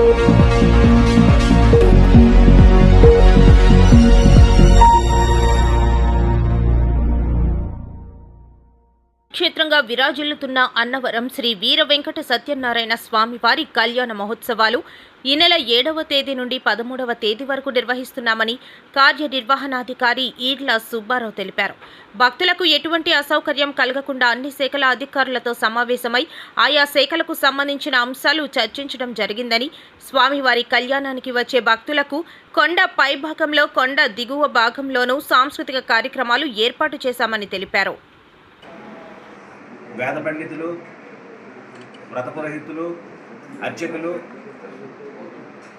Thank you. క్షేత్రంగా విరాజిల్లుతున్న అన్నవరం శ్రీ వీర వెంకట సత్యనారాయణ స్వామివారి కళ్యాణ మహోత్సవాలు ఈ నెల ఏడవ తేదీ నుండి పదమూడవ తేదీ వరకు నిర్వహిస్తున్నామని కార్యనిర్వహణాధికారి ఈడ్ల సుబ్బారావు తెలిపారు. భక్తులకు ఎటువంటి అసౌకర్యం కలగకుండా అన్ని శాఖల అధికారులతో సమావేశమై ఆయా శాఖలకు సంబంధించిన అంశాలు చర్చించడం జరిగిందని స్వామివారి కళ్యాణానికి వచ్చే భక్తులకు కొండ పైభాగంలో కొండ దిగువ భాగంలోనూ సాంస్కృతిక కార్యక్రమాలు ఏర్పాటు చేశామని తెలిపారు. వేద పండితులు వ్రతపురహితులు అర్చకులు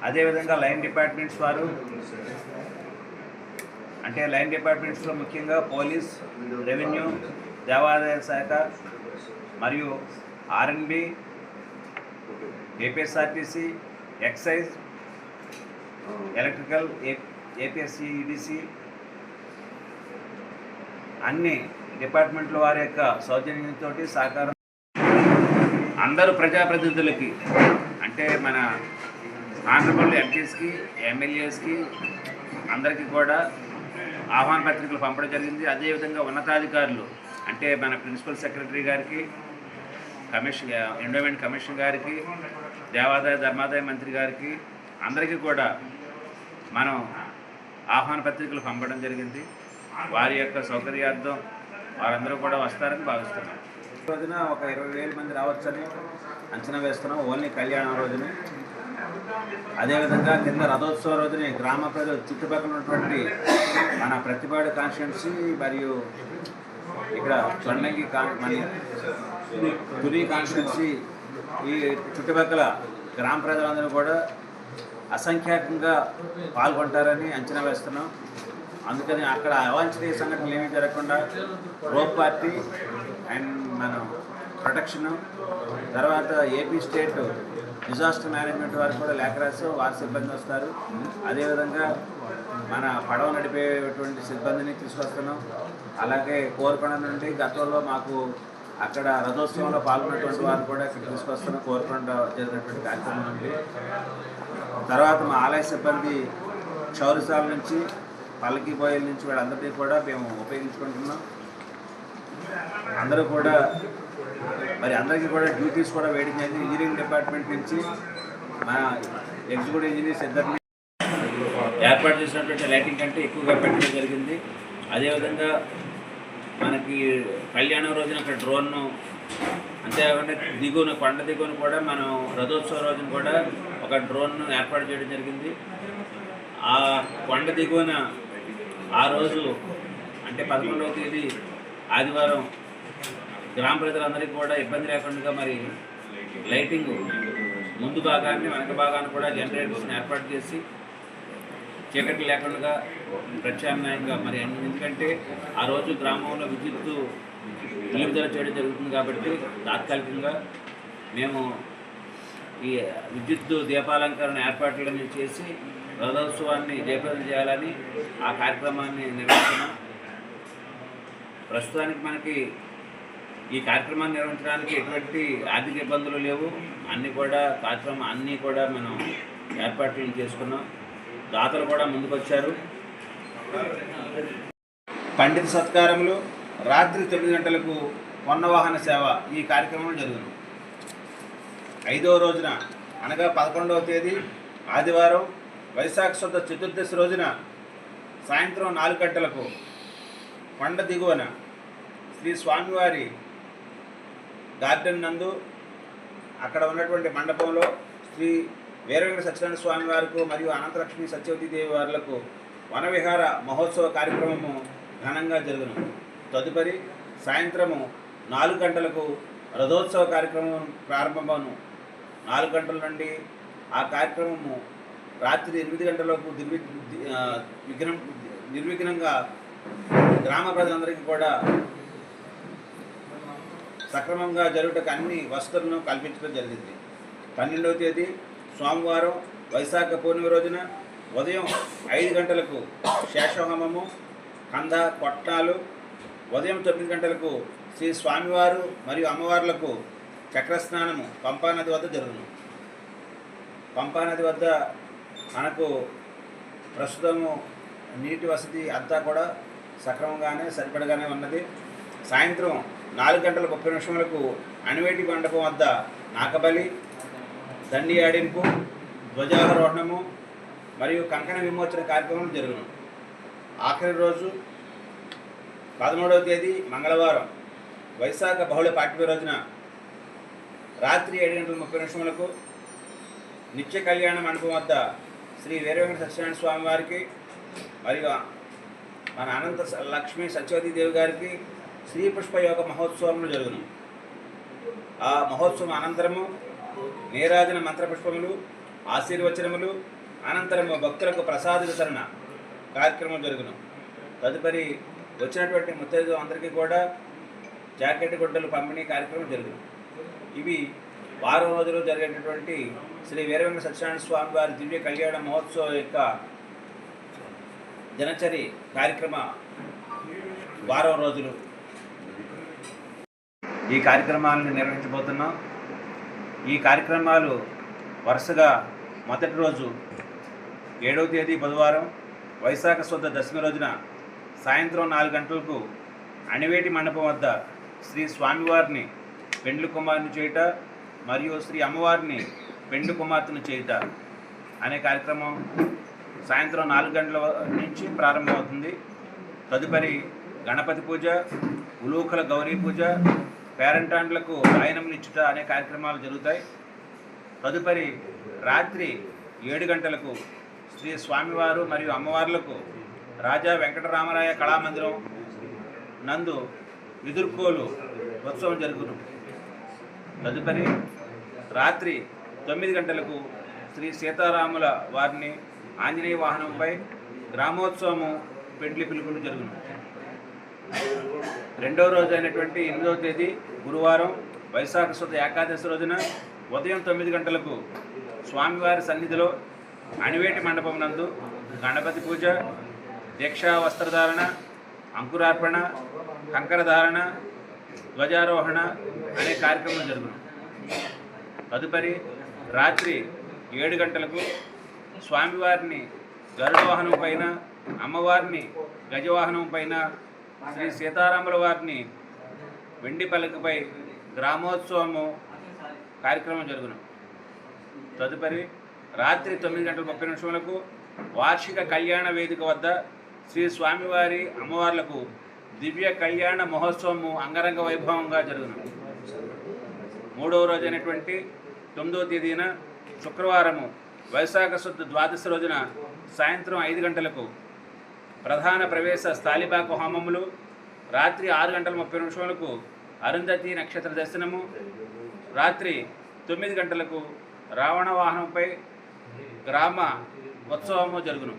అదేవిధంగా లైన్ డిపార్ట్మెంట్స్ వారు అంటే లైన్ డిపార్ట్మెంట్స్లో ముఖ్యంగా పోలీస్ రెవెన్యూ దేవాదాయ శాఖ మరియు RNB APSRTC excise electrical A APSC EDC డిపార్ట్మెంట్ల వారి యొక్క సౌజన్యంతో సహకారం. అందరూ ప్రజాప్రతినిధులకి అంటే మన ఆనరబుల్ ఎంపీస్కి ఎమ్మెల్యేస్కి అందరికీ కూడా ఆహ్వాన పత్రికలు పంపడం జరిగింది. అదేవిధంగా ఉన్నతాధికారులు అంటే మన ప్రిన్సిపల్ సెక్రటరీ గారికి కమిషన్ ఎండోమెంట్ కమిషన్ గారికి దేవాదాయ ధర్మాదాయ మంత్రి గారికి అందరికీ కూడా మనం ఆహ్వాన పత్రికలు పంపడం జరిగింది. వారి యొక్క సౌకర్యార్థం వారందరూ కూడా వస్తారని భావిస్తున్నాం. రోజున ఒక ఇరవై వేల మంది రావచ్చని అంచనా వేస్తున్నాం ఓన్లీ కళ్యాణం రోజున. అదేవిధంగా కింద రథోత్సవ రోజుని గ్రామ ప్రజలు చుట్టుపక్కల ఉన్నటువంటి మన ప్రతిపాడు కాన్స్టిట్యున్సీ మరియు ఇక్కడ చొండంగి కా మన తుని కాన్స్టిట్యున్సీ ఈ చుట్టుపక్కల గ్రామ ప్రజలందరూ కూడా అసంఖ్యాకంగా పాల్గొంటారని అంచనా వేస్తున్నాం. అందుకని అక్కడ అవాంఛనీయ సంఘటనలు ఏమీ జరగకుండా రోప్ పార్టీ అండ్ మనం ప్రొటెక్షన్ తర్వాత ఏపీ స్టేట్ డిజాస్టర్ మేనేజ్మెంట్ వారు కూడా లేఖ రాసి వారి సిబ్బంది వస్తారు. అదేవిధంగా మన పడవ నడిపేటువంటి సిబ్బందిని తీసుకొస్తున్నాం. అలాగే కోరుకొండ నుండి గతంలో మాకు అక్కడ రథోత్సవంలో పాల్గొన్నటువంటి వారు కూడా ఇక్కడ తీసుకొస్తున్నాం. కోరుకొండ జరిగినటువంటి కార్యక్రమం నుండి. తర్వాత మా ఆలయ సిబ్బంది క్షౌరశాల నుంచి పల్లకి బోయల నుంచి వాళ్ళందరినీ కూడా మేము ఉపయోగించుకుంటున్నాం. అందరూ కూడా మరి అందరికీ కూడా డ్యూటీస్ కూడా వేయడం జరిగింది ఇంజనీరింగ్ డిపార్ట్మెంట్ నుంచి మా ఎగ్జిక్యూటివ్ ఇంజనీర్స్ ఇద్దరిని ఏర్పాటు చేసినటువంటి లైటింగ్ కంటే ఎక్కువగా పెట్టడం జరిగింది. అదేవిధంగా మనకి కళ్యాణం రోజున అక్కడ డ్రోన్ను అంతేకాకుండా దిగువన కొండ దిగువన కూడా మనం రథోత్సవ రోజున కూడా ఒక డ్రోన్ను ఏర్పాటు చేయడం జరిగింది. ఆ కొండ దిగువన ఆ రోజు అంటే పదకొండవ తేదీ ఆదివారం గ్రామ ప్రజలందరికీ కూడా ఇబ్బంది లేకుండా మరి లైటింగ్ ముందు భాగాన్ని వెనక భాగాన్ని కూడా జనరేటర్స్ని ఏర్పాటు చేసి చీకటి లేకుండా ప్రత్యామ్నాయంగా మరి ఎందుకంటే ఆ రోజు గ్రామంలో విద్యుత్తు నిలుపుదల చేయడం జరుగుతుంది కాబట్టి తాత్కాలికంగా మేము ఈ విద్యుత్తు దీపాలంకరణ ఏర్పాట్లను చేసి రథోత్సవాన్ని జయప్రదం చేయాలని ఆ కార్యక్రమాన్ని నిర్వహిస్తున్నాం. ప్రస్తుతానికి మనకి ఈ కార్యక్రమాన్ని నిర్వహించడానికి ఎటువంటి ఆర్థిక ఇబ్బందులు లేవు. అన్నీ కూడా కార్యక్రమం అన్నీ కూడా మనం ఏర్పాట్లు చేసుకున్నాం. దాతలు కూడా ముందుకొచ్చారు. పండిత సత్కారములు రాత్రి తొమ్మిది గంటలకు కొన్నవాహన సేవ ఈ కార్యక్రమం జరుగును. ఐదవ రోజున అనగా పదకొండవ తేదీ ఆదివారం వైశాఖ శుద్ధ చతుర్దశి రోజున సాయంత్రం నాలుగు గంటలకు కొండ దిగువన శ్రీ స్వామివారి గార్డెన్ నందు అక్కడ ఉన్నటువంటి మండపంలో శ్రీ వీరవేంకట సత్యనారాయణ స్వామి వారికి మరియు అనంతలక్ష్మి సత్యవతి దేవి వారులకు వనవిహార మహోత్సవ కార్యక్రమము ఘనంగా జరుగును. తదుపరి సాయంత్రము నాలుగు గంటలకు రథోత్సవ కార్యక్రమం ప్రారంభమవును. నాలుగు గంటల నుండి ఆ కార్యక్రమము రాత్రి ఎనిమిది గంటలకు దుర్వి విఘ్నం నిర్విఘ్నంగా గ్రామ ప్రజలందరికీ కూడా సక్రమంగా జరుగుటకు అన్ని వసతులను కల్పించడం జరిగింది. పన్నెండవ తేదీ సోమవారం వైశాఖ పౌర్ణమి రోజున ఉదయం ఐదు గంటలకు శేషహోమము కంద కొట్టాలు ఉదయం తొమ్మిది గంటలకు శ్రీ స్వామివారు మరియు అమ్మవార్లకు చక్రస్నానము పంపానది వద్ద జరుగును. పంపానది వద్ద మనకు ప్రస్తుతము నీటి వసతి అంతా కూడా సక్రమంగానే సరిపడగానే ఉన్నది. సాయంత్రం నాలుగు గంటల ముప్పై నిమిషములకు అణివేటి మండపం వద్ద నాకబలి దండి ఆడింపు ధ్వజారోహణము మరియు కంకణ విమోచన కార్యక్రమం జరుగును. ఆఖరి రోజు పదమూడవ తేదీ మంగళవారం వైశాఖ బహుళ పాఠ్య రోజున రాత్రి ఏడు గంటల ముప్పై నిమిషములకు నిత్య కళ్యాణ మండపం వద్ద శ్రీ వీరవెంకట సత్యనారాయణ స్వామి వారికి మరియు మన అనంత లక్ష్మి లక్ష్మీ సత్యవతీదేవి గారికి శ్రీ పుష్ప యోగ మహోత్సవములు జరుగును. ఆ మహోత్సవం అనంతరము నీరాజన మంత్రపుష్పములు ఆశీర్వచనములు అనంతరము భక్తులకు ప్రసాద వితరణ కార్యక్రమం జరుగును. తదుపరి వచ్చినటువంటి ముత్తైదు అందరికీ కూడా జాకెట్ గుడ్డలు పంపిణీ కార్యక్రమం జరుగును. ఇవి వారం రోజులు జరిగేటటువంటి శ్రీ వీరవెంకట సత్యనారాయణ స్వామి వారి దివ్య కళ్యాణ మహోత్సవం యొక్క దినచరి కార్యక్రమ వారం రోజులు. ఈ కార్యక్రమాలను నిర్వహించబోతున్నాం. ఈ కార్యక్రమాలు వరుసగా మొదటి రోజు ఏడవ తేదీ బుధవారం వైశాఖ శుద్ధ దశమి రోజున సాయంత్రం నాలుగు గంటలకు అణివేటి మండపం వద్ద శ్రీ స్వామివారిని పెండ్లి కుమారుని చేయుట మరియు శ్రీ అమ్మవారిని పెండు కుమార్తెను చేయుట అనే కార్యక్రమం సాయంత్రం నాలుగు గంటల నుంచి ప్రారంభమవుతుంది. తదుపరి గణపతి పూజ ఉలూకల గౌరీ పూజ పేరంటాండ్లకు ఆయనములు ఇచ్చుట అనే కార్యక్రమాలు జరుగుతాయి. తదుపరి రాత్రి ఏడు గంటలకు శ్రీ స్వామివారు మరియు అమ్మవార్లకు రాజా వెంకటరామరాయ కళామందిరం నందు ఎదుర్కోలు ఉత్సవం జరుగును. తదుపరి రాత్రి తొమ్మిది గంటలకు శ్రీ సీతారాముల వారిని ఆంజనేయ వాహనంపై గ్రామోత్సవము పెండ్లి పిలుపులు జరుగును. రెండవ రోజు అయినటువంటి ఎనిమిదవ తేదీ గురువారం వైశాఖ శుద్ధ ఏకాదశి రోజున ఉదయం తొమ్మిది గంటలకు స్వామివారి సన్నిధిలో అణివేటి మండపం నందు గణపతి పూజ దీక్షా వస్త్రధారణ అంకురార్పణ కంకరధారణ ధ్వజారోహణ అనే కార్యక్రమం జరుగును. తదుపరి రాత్రి ఏడు గంటలకు స్వామివారిని గరుడ వాహనం పైన అమ్మవారిని గజవాహనం పైన శ్రీ సీతారాముల వారిని వెండి పలకపై గ్రామోత్సవము కార్యక్రమం జరుగును. తదుపరి రాత్రి తొమ్మిది గంటల ముప్పై నిమిషములకు వార్షిక కళ్యాణ వేదిక వద్ద శ్రీ స్వామివారి అమ్మవార్లకు దివ్య కళ్యాణ మహోత్సవము అంగరంగ వైభవంగా జరుగును. మూడవ రోజు అయినటువంటి తొమ్మిదవ తేదీన శుక్రవారము వైశాఖ శుద్ధ ద్వాదశి రోజున సాయంత్రం ఐదు గంటలకు ప్రధాన ప్రవేశ స్థాలిబాకు హోమములు రాత్రి ఆరు గంటల ముప్పై నిమిషములకు అరుంధతి నక్షత్ర దర్శనము రాత్రి తొమ్మిది గంటలకు రావణ వాహనంపై గ్రామ ఉత్సవము జరుగును.